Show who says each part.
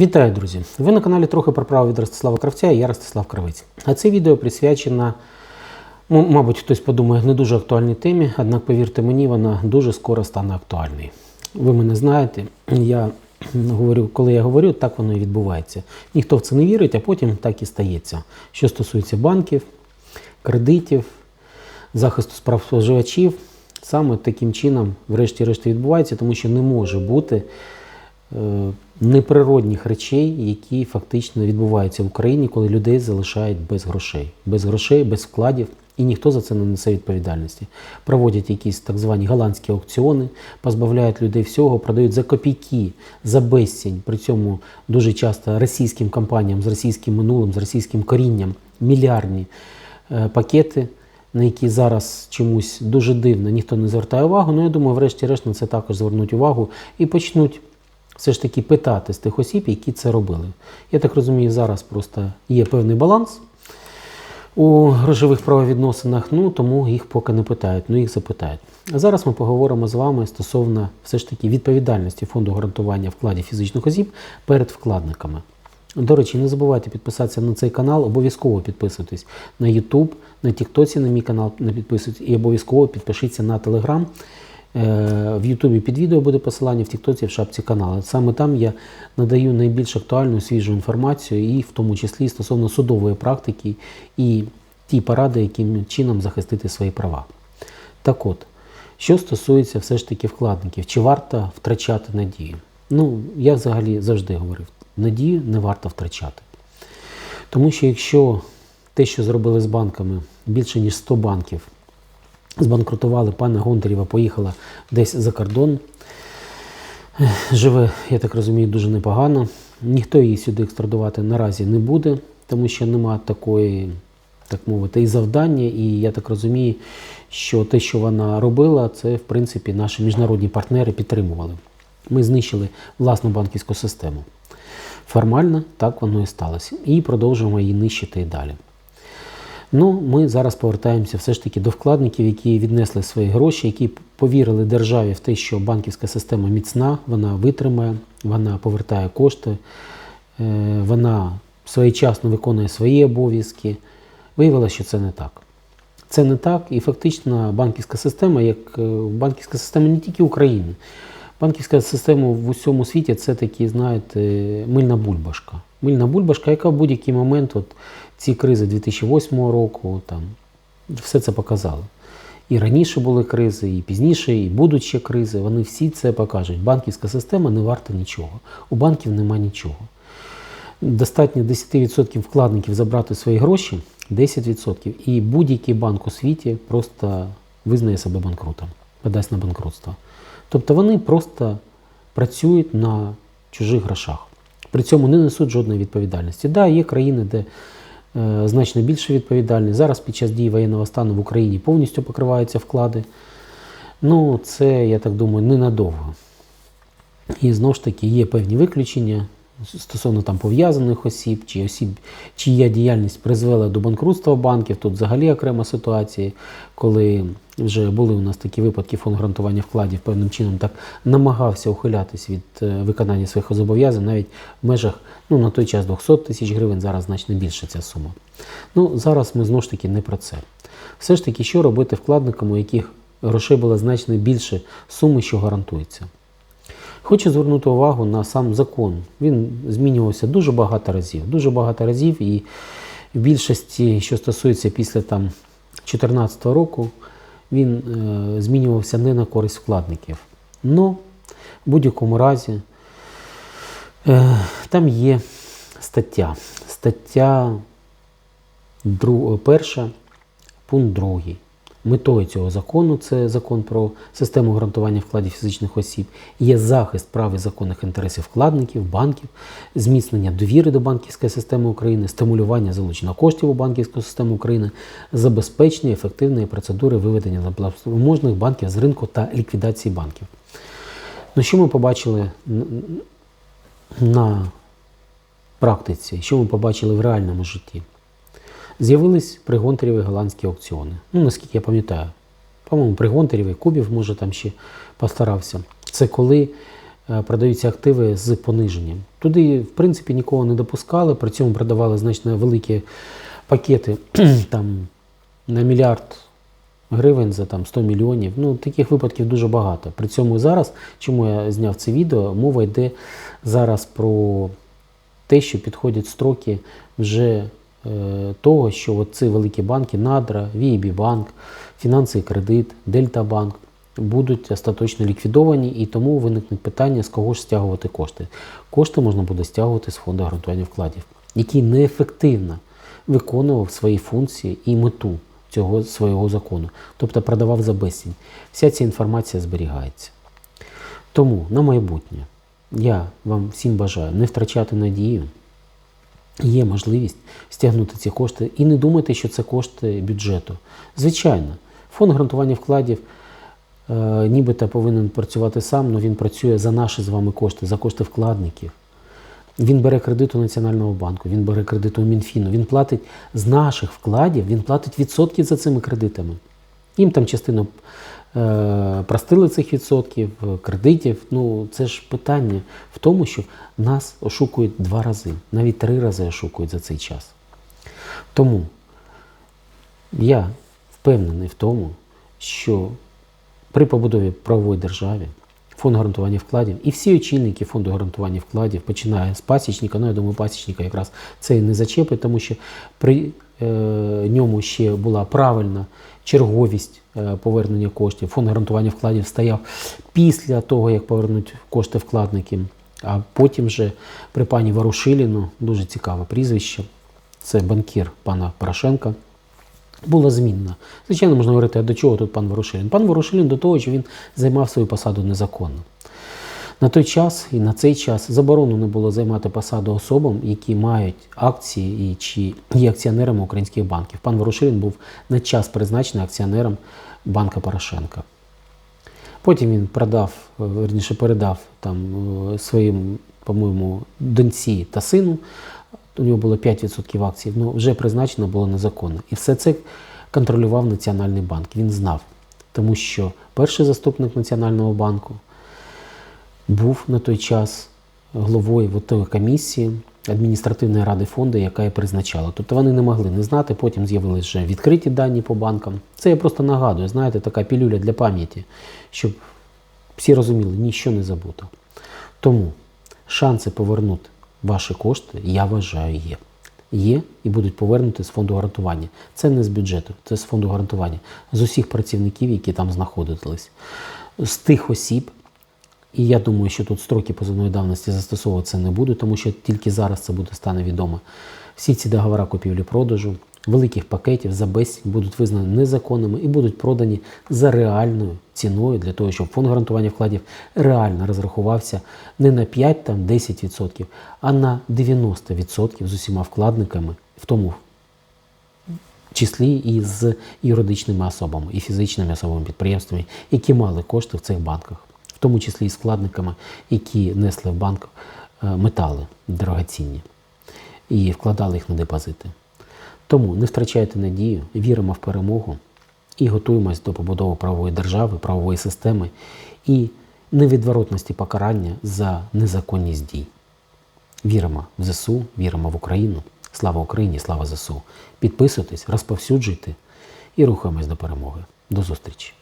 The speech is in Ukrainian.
Speaker 1: Вітаю, друзі! Ви на каналі трохи про право від Ростислава Кравця і я Ростислав Кравець. А це відео присвячено, ну, мабуть, хтось подумає, не дуже актуальній темі, однак, повірте мені, вона дуже скоро стане актуальною. Ви мене знаєте, я говорю, коли я говорю, так воно і відбувається. Ніхто в це не вірить, а потім так і стається. Що стосується банків, кредитів, захисту справ споживачів, саме таким чином, врешті-решт, відбувається, тому що не може бути неприродних речей, які фактично відбуваються в Україні, коли людей залишають без грошей, без грошей, без вкладів, і ніхто за це не несе відповідальності. Проводять якісь так звані голландські аукціони, позбавляють людей всього, продають за копійки, за безцінь. При цьому дуже часто російським компаніям з російським минулим, з російським корінням мільярдні е, пакети. На які зараз чомусь дуже дивно ніхто не звертає увагу. Ну я думаю, врешті-решт на це також звернуть увагу і почнуть все ж таки питати з тих осіб, які це робили. Я так розумію, зараз просто є певний баланс у грошових правовідносинах, ну тому їх поки не питають, ну їх запитають. А зараз ми поговоримо з вами стосовно все ж таки відповідальності фонду гарантування вкладів фізичних осіб перед вкладниками. До речі, не забувайте підписатися на цей канал, обов'язково підписуйтесь на YouTube, на TikTok на мій канал не підписуйтесь і обов'язково підпишіться на Telegram. Е, В Ютубі під відео буде посилання, в Тіктоці в шапці каналу. Саме там я надаю найбільш актуальну свіжу інформацію, і в тому числі стосовно судової практики і ті поради, яким чином захистити свої права. Так от, що стосується все ж таки вкладників, чи варто втрачати надію? Ну, я взагалі завжди говорив, надію не варто втрачати. Тому що якщо те, що зробили з банками, більше ніж 100 банків, збанкрутували, пана Гонтарєва поїхала десь за кордон. Живе, я так розумію, дуже непогано. Ніхто її сюди екстрадувати наразі не буде, тому що нема такої, так мовити, і завдання. І я так розумію, що те, що вона робила, це в принципі наші міжнародні партнери підтримували. Ми знищили власну банківську систему. Формально так воно і сталося. І продовжуємо її нищити і далі. Ну, ми зараз повертаємося все ж таки до вкладників, які віднесли свої гроші, які повірили державі в те, що банківська система міцна, вона витримає, вона повертає кошти, е, вона своєчасно виконує свої обов'язки. Виявилося, що це не так. Це не так, і фактично банківська система, як е, банківська система не тільки України. Банківська система в усьому світі це такі, знаєте, мильна бульбашка. Мильна бульбашка, яка в будь-який момент, от ці кризи 2008 року, там, все це показало. І раніше були кризи, і пізніше, і будуть ще кризи. Вони всі це покажуть. Банківська система не варта нічого. У банків нема нічого. Достатньо 10% вкладників забрати свої гроші, 10%, і будь-який банк у світі просто визнає себе банкрутом, подасть на банкрутство. Тобто вони просто працюють на чужих грошах. При цьому не несуть жодної відповідальності. Да, є країни, де е, значно більше відповідальність. Зараз під час дії воєнного стану в Україні повністю покриваються вклади. Ну, це, я так думаю, ненадовго. І знову ж таки є певні виключення стосовно там пов'язаних осіб, чи осіб, чия діяльність призвела до банкрутства банків. Тут взагалі окрема ситуація, коли вже були у нас такі випадки фонд гарантування вкладів певним чином так намагався ухилятись від е, виконання своїх зобов'язань навіть в межах ну, на той час 200 тисяч гривень, зараз значно більше ця сума. Ну, Зараз ми знову ж таки не про це. Все ж таки, що робити вкладникам, у яких грошей було значно більше суми, що гарантується. Хочу звернути увагу на сам закон. Він змінювався дуже багато разів. Дуже багато разів, і в більшості, що стосується після 2014 року, він е, змінювався не на користь вкладників. Но в будь-якому разі е, там є стаття. Стаття перша, пункт другий. Метою цього закону, це закон про систему гарантування вкладів фізичних осіб, є захист прав і законних інтересів вкладників, банків, зміцнення довіри до банківської системи України, стимулювання залучення коштів у банківську систему України, забезпечення ефективної процедури виведення неплатоспроможних банків з ринку та ліквідації банків. Ну, що ми побачили на практиці, що ми побачили в реальному житті? З'явились пригонтарєві голландські аукціони. Ну, наскільки я пам'ятаю. По-моєму, при Гонтарєві Кубів, може, там ще постарався. Це коли е, продаються активи з пониженням. Туди, в принципі, нікого не допускали, при цьому продавали значно великі пакети там, на мільярд гривень за там, 100 мільйонів. Ну, таких випадків дуже багато. При цьому зараз, чому я зняв це відео, мова йде зараз про те, що підходять строки вже того, що ці великі банки, Надра, VIB банк, Фінанси і кредит, Дельта банк будуть остаточно ліквідовані, і тому виникне питання, з кого ж стягувати кошти. Кошти можна буде стягувати з фонду гарантування вкладів, який неефективно виконував свої функції і мету цього свого закону, тобто продавав за безцінь. Вся ця інформація зберігається. Тому на майбутнє я вам всім бажаю не втрачати надію. Є можливість стягнути ці кошти і не думайте, що це кошти бюджету. Звичайно, фонд гарантування вкладів е, нібито повинен працювати сам, але він працює за наші з вами кошти, за кошти вкладників. Він бере кредит у Національного банку, він бере кредит у Мінфіну, він платить з наших вкладів, він платить відсотки за цими кредитами. Їм там частину е, простили цих відсотків, е, кредитів. Ну, це ж питання в тому, що нас ошукують два рази, навіть три рази ошукують за цей час. Тому я впевнений в тому, що при побудові правової держави фонд гарантування вкладів і всі очільники фонду гарантування вкладів, починає з пасічника, ну я думаю, пасічника якраз це і не зачепить, тому що при ньому ще була правильна черговість е, повернення коштів. Фонд гарантування вкладів стояв після того, як повернуть кошти вкладникам. А потім вже при пані Ворушиліну, дуже цікаве прізвище, це банкір пана Порошенка, була змінна. Звичайно, можна говорити, а до чого тут пан Ворушилін? Пан Ворушилін до того, що він займав свою посаду незаконно. На той час і на цей час заборонено було займати посаду особам, які мають акції і чи є акціонерами українських банків. Пан Ворушилін був на час призначений акціонером банка Порошенка. Потім він продав, е, верніше передав там е, своїм, по-моєму, доньці та сину. У нього було 5% акцій, ну вже призначено було незаконно. І все це контролював Національний банк. Він знав, тому що перший заступник Національного банку був на той час головою тої комісії адміністративної ради фонду, яка і призначала. Тобто вони не могли не знати, потім з'явилися вже відкриті дані по банкам. Це я просто нагадую, знаєте, така пілюля для пам'яті, щоб всі розуміли, ніщо не забуто. Тому шанси повернути ваші кошти, я вважаю, є. Є і будуть повернути з фонду гарантування. Це не з бюджету, це з фонду гарантування, з усіх працівників, які там знаходились, з тих осіб. І я думаю, що тут строки позовної давності застосовуватися не будуть, тому що тільки зараз це буде стане відомо. Всі ці договори купівлі-продажу, великих пакетів за безцінь будуть визнані незаконними і будуть продані за реальною ціною для того, щоб фонд гарантування вкладів реально розрахувався не на 5-10%, а на 90% з усіма вкладниками, в тому числі і з юридичними особами, і фізичними особами підприємствами, які мали кошти в цих банках, в тому числі і складниками, які несли в банк е, метали дорогоцінні і вкладали їх на депозити. Тому не втрачайте надію, віримо в перемогу і готуємось до побудови правової держави, правової системи і невідворотності покарання за незаконність дій. Віримо в ЗСУ, віримо в Україну. Слава Україні, слава ЗСУ. Підписуйтесь, розповсюджуйте і рухаємось до перемоги. До зустрічі!